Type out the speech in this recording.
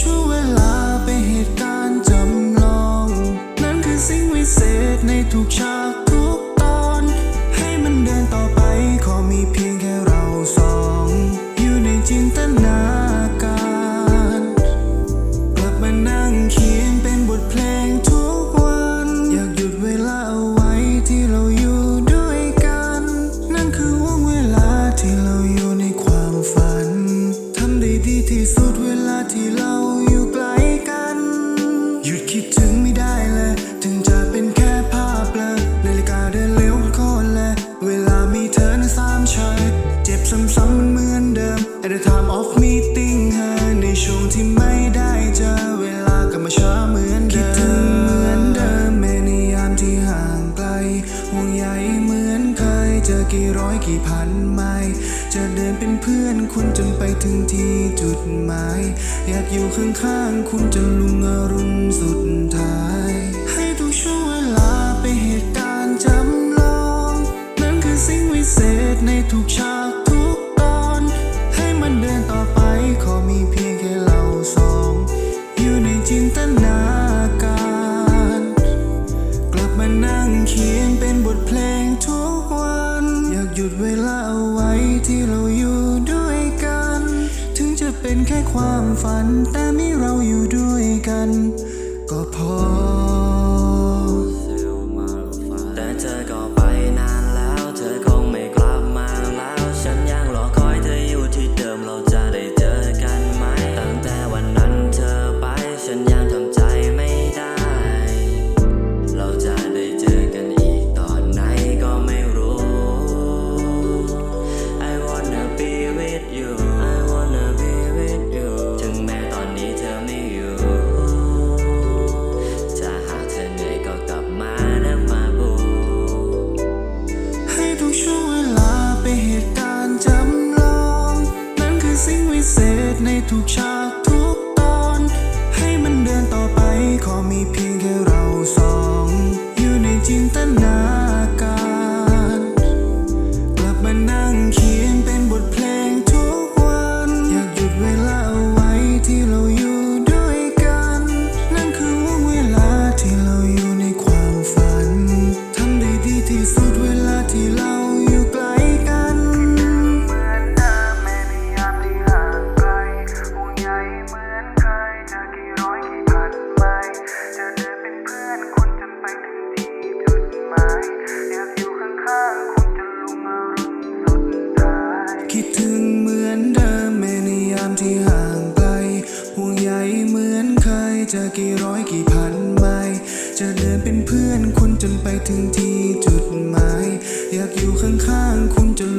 ช่วงเวลาไปเหตุการณ์จำลอง นั้นคือสิ่งวิเศษในทุกฉาก กี่พันไมล์จะเดินเป็นเพื่อนคุณจนไปถึงที่จุดหมาย อยากอยู่ข้างๆคุณจนลุงอรุณสุดท้าย ให้ทุกช่วงเวลาไปเหตุการณ์จำลอง นั่นคือสิ่งวิเศษในทุกเช้า ความฝัน แต่มีเราอยู่ด้วยกัน ก็พอแต่เธอ มีเพียงแค่เราสอง จอกี่ร้อยกี่พันไมล์จะเดินเป็นเพื่อนคุณจนไปถึงที่จุดหมาย อยากอยู่ข้างๆคุณจน